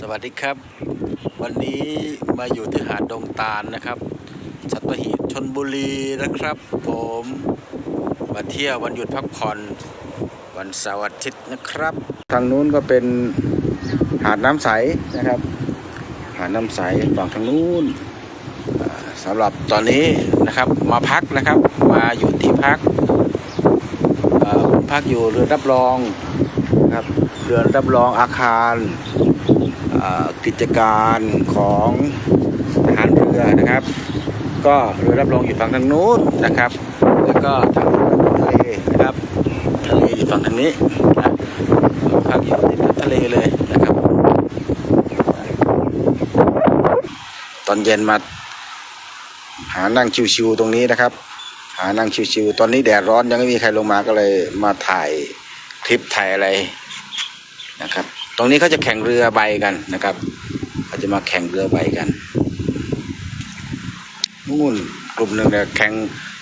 สวัสดีครับ วันนี้มาอยู่ที่หาดดงตาลนะครับสัตหีบชนบุรีนะครับ ผมมาเที่ยววันหยุดพักผ่อนวันเสาร์อาทิตย์นะครับ ทางนู้นก็เป็นหาดน้ำใสนะครับ หาดน้ำใสฝั่งทางนู้นอ่าสำหรับตอนนี้นะครับมาพักนะครับ มาอยู่ที่พักพักอยู่เรือนรับรองนะครับเรือนรับรองอาคาร กิจการของทหารเรือนะครับ ก็เรือรับรองอยู่ฝั่งทางนู้นนะครับ แล้วก็ทางทะเลนะครับทะเลอยู่ฝั่งทางนี้นะพักอยู่ติดกับทะเลเลยนะครับ ตอนเย็นมาหานั่งชิวๆตรงนี้นะครับ หานั่งชิวๆตอนนี้แดดร้อนยังไม่มีใครลงมาก็เลยมาถ่ายคลิปถ่ายอะไรนะครับ ตรงนี้เขาจะแข่งเรือใบกันนะครับเขาจะมาแข่งเรือใบกันนู่นกลุ่มหนึ่งเนี่ยแข่ง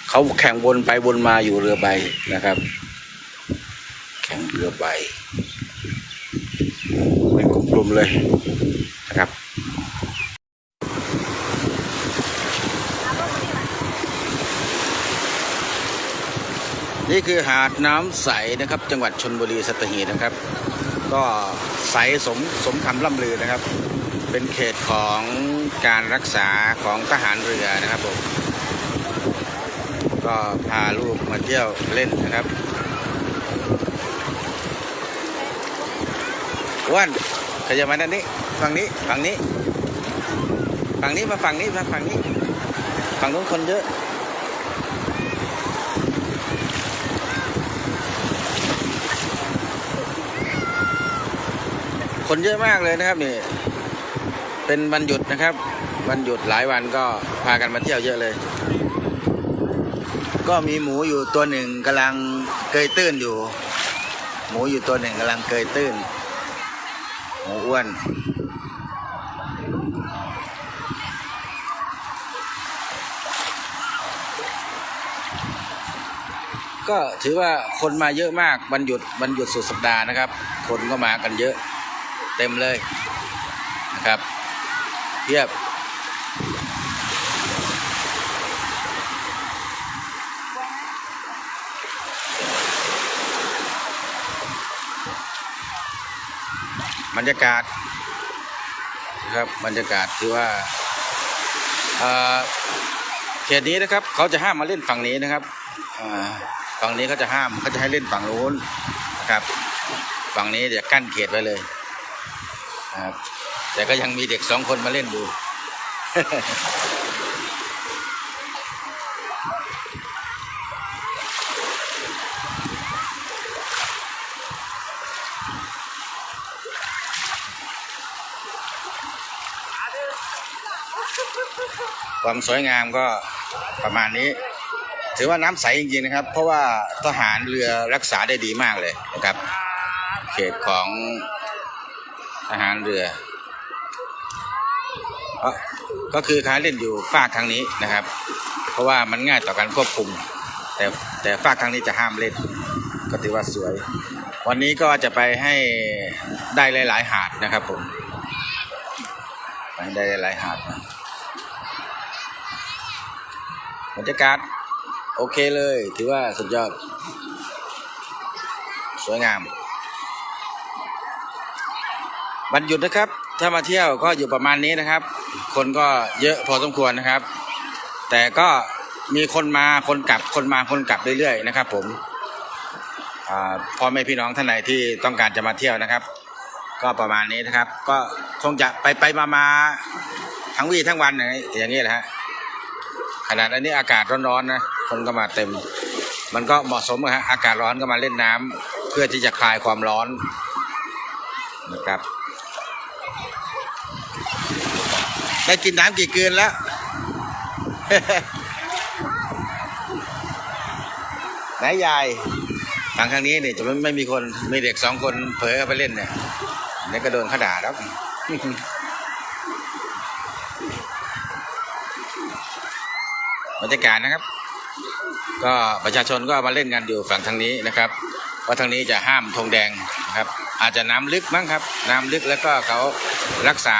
เขาแข่งวนไปวนมาอยู่เรือใบนะครับ แข่งเรือใบเป็นกลุ่มๆเลยนะครับนี่คือหาดน้ำใสนะครับ จังหวัดชนบุรีสัตหีบนะครับ ก็ใสสมสมคำล่ำลือนะครับ เป็นเขตของการรักษาของทหารเรือนะครับผมก็พาลูกมาเที่ยวเล่นนะครับอ้วนขยับมาด้านนี้ฝั่งนี้ฝั่งนี้ ฝั่งนี้มาฝั่งนี้มาฝั่งนี้ ฝั่งนู้นคนเยอะ คนเยอะมากเลยนะครับนี่ เป็นวันหยุดนะครับวันหยุดหลายวันก็พากันมาเที่ยวเยอะเลย ก็มีหมูอยู่ตัวหนึ่งกำลังเกยตื้นอยู่ หมูอยู่ตัวหนึ่งกำลังเกยตื้น หมูอ้วนก็ถือว่าคนมาเยอะมากวันหยุดวันหยุดสุดสัปดาห์นะครับ คนก็มากันเยอะ เต็มเลยนะครับเทียบ บรรยากาศนะครับบรรยากาศถือว่าเขตนี้นะครับ เขาจะห้ามมาเล่นฝั่งนี้นะครับฝั่งนี้เขาจะห้ามเขาจะให้เล่นฝั่งนู้นนะครับ ฝั่งนี้จะกั้นเขตไว้เลย ครับ แต่ก็ยังมีเด็กสองคนมาเล่นดูความสวยงามก็ประมาณนี้ ถือว่าน้ำใสจริงๆนะครับ เพราะว่าทหารเรือรักษาได้ดีมากเลยนะครับ เขตของ หารเรือ ก็คือกาเล่นอยู่ฝากทางนี้นะครับ เพราะว่ามันง่ายต่อการควบคุม แต่แต่ฝากทางนี้จะห้ามเล่น ก็ถือว่าสวย วันนี้ก็จะไปให้ได้หลาย ๆ หาดนะครับผมไปให้ได้หลายๆหาดบรรยากาศโอเคเลย ถือว่าสุดยอด สวยงาม วันหยุดนะครับ ถ้ามาเที่ยวก็อยู่ประมาณนี้นะครับ คนก็เยอะพอสมควรนะครับ แต่ก็มีคนมาคนกลับคนมาคนกลับเรื่อยๆนะครับ ผมพ่อแม่พี่น้องท่านไหนที่ต้องการจะมาเที่ยวนะครับ ก็ประมาณนี้นะครับ ก็คงจะไปไปมามาทั้งวี่ทั้งวันอย่างนี้อย่างนี้แหละฮะขนาดอันนี้อากาศร้อนๆนะคนก็มาเต็ม มันก็เหมาะสมอะฮะอากาศร้อนก็มาเล่นน้ำเพื่อที่จะคลายความร้อนนะครับ ได้กินน้ำกี่คืนแล้ว ไหนยายทางทางนี้เนี่ยจะไม่ไม่มีคนมีเด็กสองคนเผลอไปเล่นเนี่ยเนี่ยวก็โดนเขาด่าแล้วบรรยากาศนะครับ ก็ประชาชนก็มาเล่นกันอยู่ฝั่งทางนี้นะครับเพราะทางนี้จะห้ามธงแดงนะครับ อาจจะน้ำลึกมั้งครับ น้ำลึกแล้วก็เขารักษา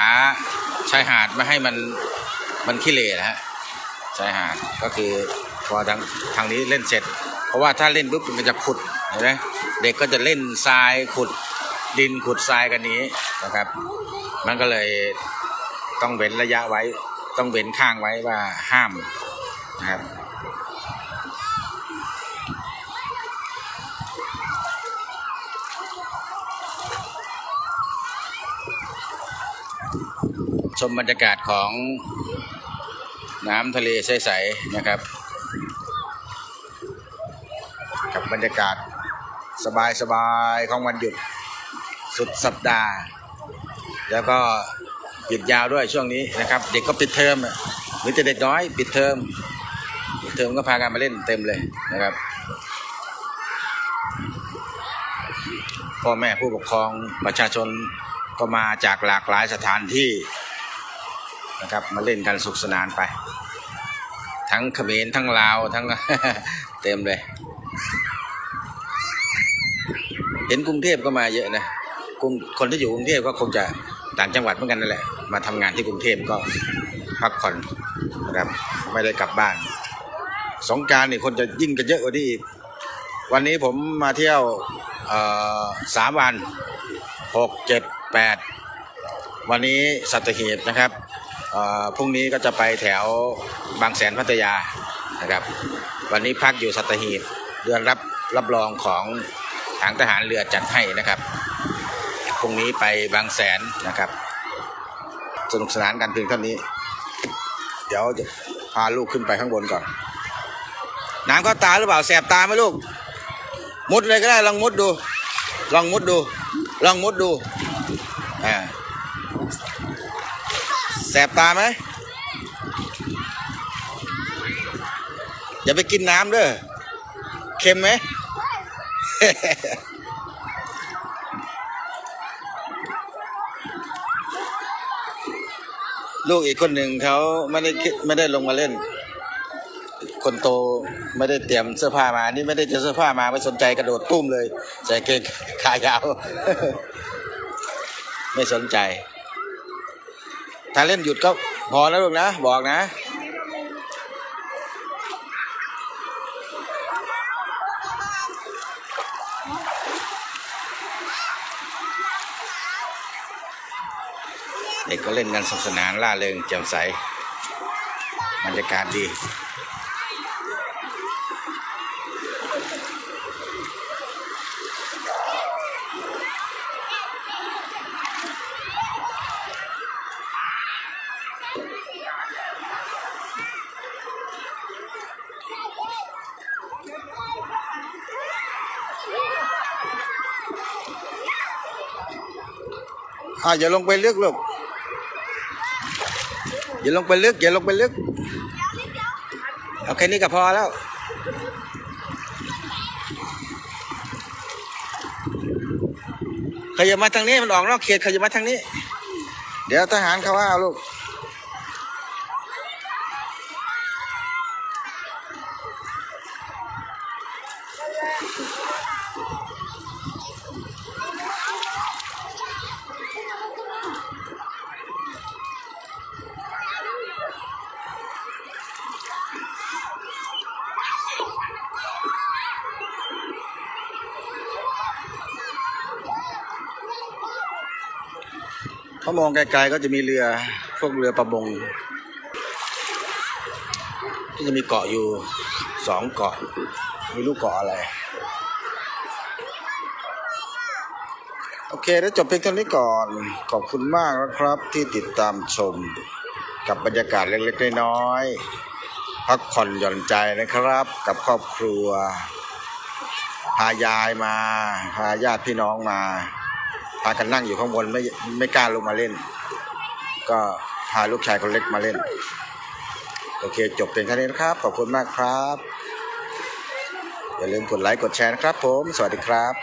ชายหาดไม่ให้มันมันขี้เหร่นะฮะชายหาดก็คือพอทางทางนี้เล่นเสร็จ เพราะว่าถ้าเล่นปุ๊บมันจะขุดเห็นไหมเด็กก็จะเล่นทรายขุดดินขุดทรายกันนี้นะครับ มันก็เลยต้องเว้นระยะไว้ ต้องเว้นข้างไว้ว่าห้ามนะครับ ชมบรรยากาศของน้ำทะเลใสๆนะครับ กับบรรยากาศสบายๆของวันหยุดสุดสัปดาห์ แล้วก็หยุดยาวด้วยช่วงนี้นะครับ เด็กก็ปิดเทอมอะมีแต่เด็กน้อยปิดเทอมปิดเทอมก็พากันมาเล่นเต็มเลยนะครับพ่อแม่ผู้ปกครองประชาชนก็มาจากหลากหลายสถานที่ นะครับ มาเล่นกันสุขสนานไป ทั้งเขมรทั้งลาวทั้งเต็มเลย เห็นกรุงเทพก็มาเยอะนะกรุงคนที่อยู่กรุงเทพก็คงจะต่างจังหวัดเหมือนกันนั่นแหละ มาทำงานที่กรุงเทพก็พักผ่อนนะครับไม่ได้กลับบ้าน สงการนี่คนจะยิ่งกันเยอะกว่านี้อีกวันนี้ผมมาเที่ยวสามวันหกเจ็ดแปดวันนี้สัตหีบนะครับ พรุ่งนี้ก็จะไปแถวบางแสนพัทยานะครับ วันนี้พักอยู่สัตหีบเดือนรับรับรองของทางทหารเรือจัดให้นะครับพรุ่งนี้ไปบางแสนนะครับ สนุกสนานกันเพียงเท่านี้ เดี๋ยวจะพาลูกขึ้นไปข้างบนก่อน น้ำเข้าตาหรือเปล่าแสบตาไหมลูก มุดเลยก็ได้ลองมุดดู ลองมุดดู ลองมุดดูอ่า แสบตาไหม อย่าไปกินน้ำเด้อเค็มไหม ลูกอีกคนหนึ่งเขาไม่ได้คิดไม่ได้ลงมาเล่น คนโตไม่ได้เตรียมเสื้อผ้ามา นี่ไม่ได้เตรียมเสื้อผ้ามาไม่สนใจกระโดดตุ้มเลยใส่เกงขายาว ไม่สนใจ ถ้าเล่นหยุดก็พอแล้วลูกนะ บอกนะ เด็กก็เล่นกันสนุกสนานล่าเริงแจ่มใสบรรยากาศดี อ่าอย่าลงไปลึกลูกอย่าลงไปลึกอย่าลงไปลึกเอาแค่นี้ก็พอแล้วขยับมาทางนี้มันออกนอกเขตขยับมาทางนี้ เดี๋ยวทหารเขาว่าเอาลูก เขามองไกลๆก็จะมีเรือพวกเรือประมงที่จะมีเกาะอยู่สองเกาะไม่รู้เกาะอะไร โอเคแล้วจบเพียงเท่านี้ก่อน ขอบคุณมากนะครับที่ติดตามชมกับบรรยากาศเล็กๆน้อยๆพักผ่อนหย่อนใจนะครับ กับครอบครัว พายายมา พาญาติพี่น้องมา พากันนั่งอยู่ข้างบนไม่ไม่กล้าลงมาเล่น ก็พาลูกชายคนเล็กมาเล่น โอเค จบเพียงแค่นี้นะครับ ขอบคุณมากครับ อย่าลืมกดไลค์กดแชร์นะครับผม สวัสดีครับ